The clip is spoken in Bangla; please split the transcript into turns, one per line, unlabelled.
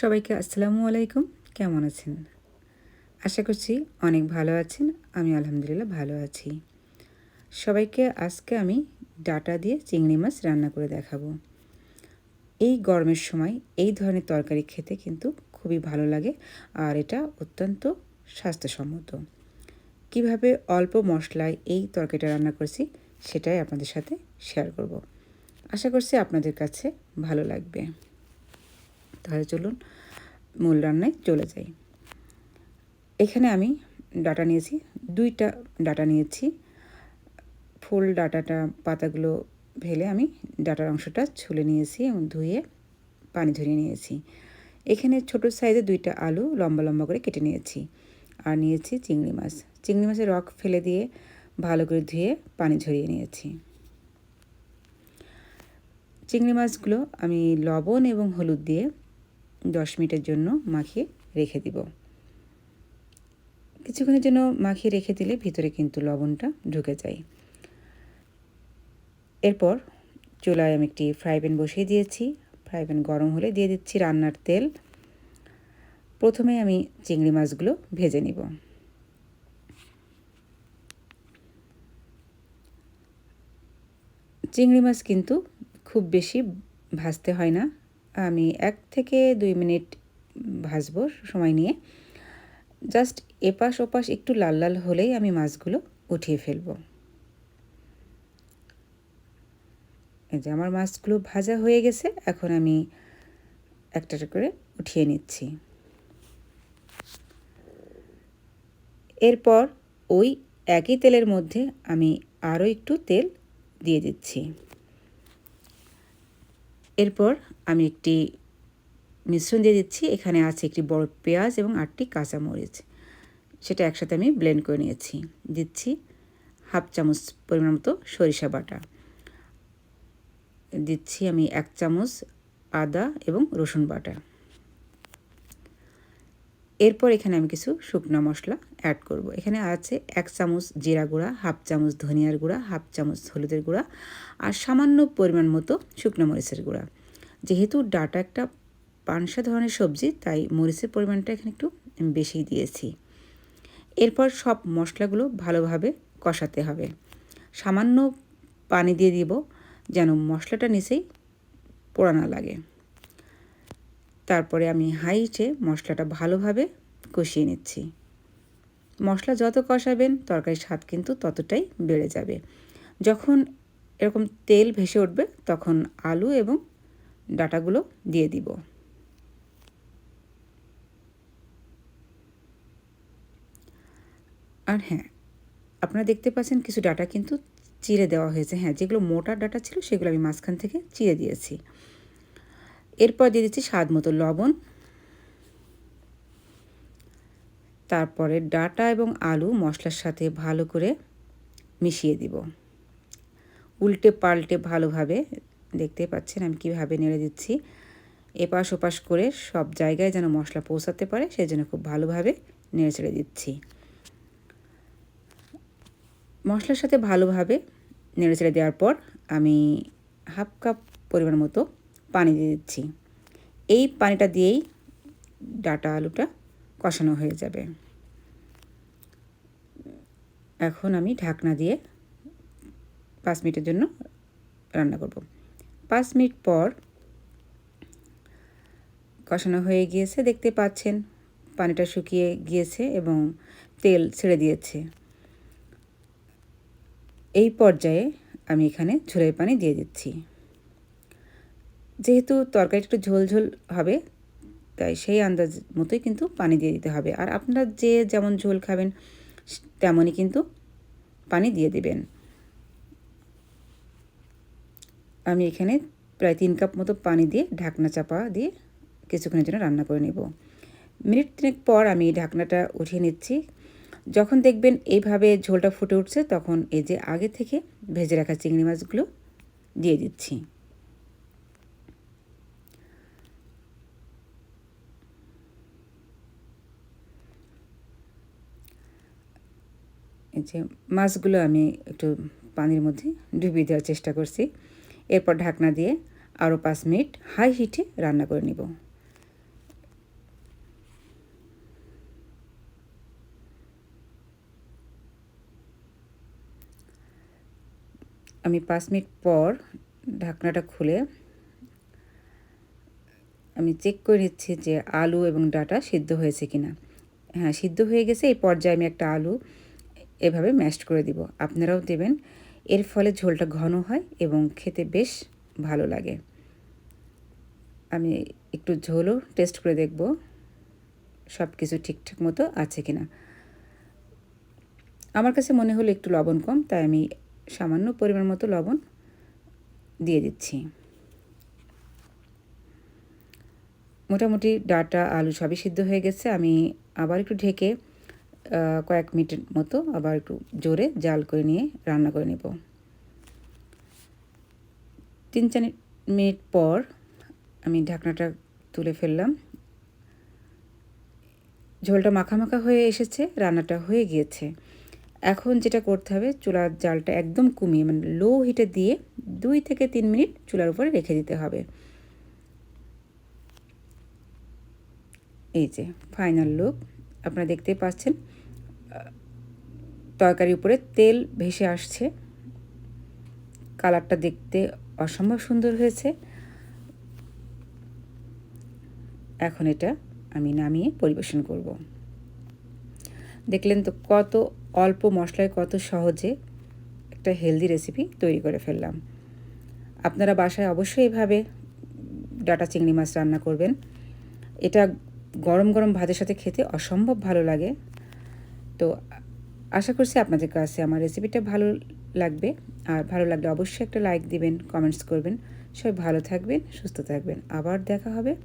সবাইকে আসসালামু আলাইকুম। কেমন আছেন? আশা করছি অনেক ভালো আছেন। আমি আলহামদুলিল্লাহ ভালো আছি। সবাইকে আজকে আমি ডাটা দিয়ে চিংড়ি মাছ রান্না করে দেখাবো। এই গরমের সময় এই ধরনের তরকারি খেতে কিন্তু খুবই ভালো লাগে আর এটা অত্যন্ত স্বাস্থ্যসম্মত। কীভাবে অল্প মশলায় এই তরকারিটা রান্না করছি সেটাই আপনাদের সাথে শেয়ার করব। আশা করছি আপনাদের কাছে ভালো লাগবে। তাহলে চলুন মূল রান্নায় চলে যাই। এখানে আমি ডাটা নিয়েছি, দুইটা ডাটা নিয়েছি। ফুল ডাটাটা, পাতাগুলো ফেলে আমি ডাটার অংশটা ছুলে নিয়েছি এবং ধুয়ে পানি ঝরিয়ে নিয়েছি। এখানে ছোট সাইজে দুইটা আলু লম্বা লম্বা করে কেটে নিয়েছি আর নিয়েছি চিংড়ি মাছ। চিংড়ি মাছের রক ফেলে দিয়ে ভালো করে ধুয়ে পানি ঝরিয়ে নিয়েছি। চিংড়ি মাছগুলো আমি লবণ এবং হলুদ দিয়ে দশ মিনিটের জন্য মাখিয়ে রেখে দিব। কিছুক্ষণের জন্য মাখিয়ে রেখে দিলে ভিতরে কিন্তু লবণটা ঢুকে যায়। এরপর চুলায় আমি একটি ফ্রাই প্যান বসিয়ে দিয়েছি। ফ্রাই প্যান গরম হলে দিয়ে দিচ্ছি রান্নার তেল। প্রথমে আমি চিংড়ি মাছগুলো ভেজে নিব। চিংড়ি মাছ কিন্তু খুব বেশি ভাজতে হয় না। আমি এক থেকে দুই মিনিট ভাজবো সময় নিয়ে। জাস্ট এপাশ ওপাশ একটু লাল লাল হলেই আমি মাছগুলো উঠিয়ে ফেলব। এই যে আমার মাছগুলো ভাজা হয়ে গেছে, এখন আমি একটা করে উঠিয়ে নিচ্ছি। এরপর ওই একই তেলের মধ্যে আমি আরও একটু তেল দিয়ে দিচ্ছি। এরপর আমি একটি মিশ্রণ দিয়ে দিচ্ছি। এখানে আছে একটি বড় পেঁয়াজ এবং আটটি কাঁচামরিচ। সেটা একসাথে আমি ব্লেন্ড করে নিয়েছি। দিচ্ছি হাফ চামচ পরিমাণ মতো সরিষা বাটা। দিচ্ছি আমি এক চামচ আদা এবং রসুন বাটা। এরপর এখানে আমি কিছু শুকনো মশলা অ্যাড করব। এখানে আছে এক চামচ জিরা গুঁড়া, হাফ চামচ ধনিয়ার গুঁড়া, হাফ চামচ হলুদের গুঁড়া আর সামান্য পরিমাণ মতো শুকনো মরিচের গুঁড়া। যেহেতু ডাটা একটা পানসা ধরনের সবজি, তাই মরিচের পরিমাণটা এখানে একটু বেশি দিয়েছি। এরপর সব মশলাগুলো ভালোভাবে কষাতে হবে। সামান্য পানি দিয়ে দিব যেন মশলাটা নিচেই পোড়া না লাগে। তারপরে আমি হাইটে মশলাটা ভালোভাবে কষিয়ে নিচ্ছি। মশলা যত কষাবেন, তরকারির স্বাদ কিন্তু ততটাই বেড়ে যাবে। যখন এরকম তেল ভেসে উঠবে, তখন আলু এবং ডাটাগুলো দিয়ে দিব। আর হ্যাঁ আপনারা দেখতে পাচ্ছেন কিছু ডাটা কিন্তু চিড়ে দেওয়া হয়েছে। হ্যাঁ যেগুলো মোটা ডাটা ছিল সেগুলো আমি মাঝখান থেকে চিড়ে দিয়েছি। এরপর দিয়ে দিচ্ছি স্বাদ মতো লবণ। তারপরে ডাটা এবং আলু মশলার সাথে ভালো করে মিশিয়ে দিব। উল্টে পাল্টে ভালোভাবে দেখতে পাচ্ছেন আমি কীভাবে নেড়ে দিচ্ছি। এপাশ ওপাশ করে সব জায়গায় যেন মশলা পৌঁছাতে পারে সেই জন্য খুব ভালোভাবে নেড়ে ছেড়ে দিচ্ছি। মশলার সাথে ভালোভাবে নেড়ে ছেড়ে দেওয়ার পর আমি হাফ কাপ পরিমাণ মতো পানি দিয়ে দিচ্ছি। এই পানিটা দিয়েই ডাটা আলুটা কষানো হয়ে যাবে। এখন আমি ঢাকনা দিয়ে পাঁচ মিনিটের জন্য রান্না করব। পাঁচ মিনিট পর কষানো হয়ে গিয়েছে, দেখতে পাচ্ছেন পানিটা শুকিয়ে গিয়েছে এবং তেল ছেড়ে দিয়েছে। এই পর্যায়ে আমি এখানে ঝোলের পানি দিয়ে দিচ্ছি। যেহেতু তরকারিটা একটু ঝোল ঝোল হবে, তাই সেই আন্দাজ মতোই কিন্তু পানি দিয়ে দিতে হবে। আর আপনারা যে যেমন ঝোল খাবেন, তেমনই কিন্তু পানি দিয়ে দেবেন। আমি এখানে প্রায় তিন কাপ মতো পানি দিয়ে ঢাকনা চাপা দিয়ে কিছুক্ষণের জন্য রান্না করে নেব। মিনিট তিনেক পর আমি ঢাকনাটা উঠিয়ে নিচ্ছি। যখন দেখবেন এইভাবে ঝোলটা ফুটে উঠছে, তখন এই যে আগে থেকে ভেজে রাখা চিংড়ি মাছগুলো দিয়ে দিচ্ছি। এই যে মাছগুলো আমি একটু পানির মধ্যে ডুবিয়ে দেওয়ার চেষ্টা করছি। এরপর ঢাকনা দিয়ে আরও পাঁচ মিনিট হাই হিটে রান্না করে নিব। আমি পাঁচ মিনিট পর ঢাকনাটা খুলে আমি চেক করে নিচ্ছি যে আলু এবং ডাটা সিদ্ধ হয়েছে কিনা। হ্যাঁ সিদ্ধ হয়ে গেছে, এই পর্যায়ে আমি একটা আলু এভাবে ম্যাশ করে দিব। আপনারাও দেবেন এর ফলে ঝোলটা ঘন হয় এবং খেতে বেশ ভালো লাগে। আমি একটু ঝোলও টেস্ট করে দেখব সব কিছু ঠিকঠাক মতো আছে কিনা। আমার কাছে মনে হলো একটু লবণ কম, তাই আমি সামান্য পরিমাণ মতো লবণ দিয়ে দিচ্ছি। মোটামুটি ডাটা, আলু সবই সিদ্ধ হয়ে গেছে। আমি আবার একটু ঢেকে কয়েক মিনিটের মতো আবার একটু জোরে জাল করে নিয়ে রান্না করে নেব। তিন চার মিনিট পর আমি ঢাকনাটা তুলে ফেললাম। ঝোলটা মাখা মাখা হয়ে এসেছে, রান্নাটা হয়ে গিয়েছে। এখন যেটা করতে হবে, চুলার জালটা একদম কমিয়ে মানে লো হিটে দিয়ে দুই থেকে তিন মিনিট চুলার উপরে রেখে দিতে হবে। এই যে ফাইনাল লুক আপনারা দেখতেই পাচ্ছেন তরকারির উপরে তেল ভেসে আসছে। কালারটা দেখতে অসম্ভব সুন্দর হয়েছে। এখন এটা আমি নামিয়ে পরিবেশন করব। দেখলেন তো কত অল্প মশলায় কত সহজে একটা হেলদি রেসিপি তৈরি করে ফেললাম। আপনারা বাসায় অবশ্যই এভাবে ডাটা চিংড়ি মাছ রান্না করবেন। এটা গরম গরম ভাতের সাথে খেতে অসম্ভব ভালো লাগে। তো আশা করছি আপনাদের কাছে আমার রেসিপিটা ভালো লাগবে। আর ভালো লাগলে অবশ্যই একটা লাইক দিবেন কমেন্টস করবেন। সবাই ভালো থাকবেন, সুস্থ থাকবেন। আবার দেখা হবে।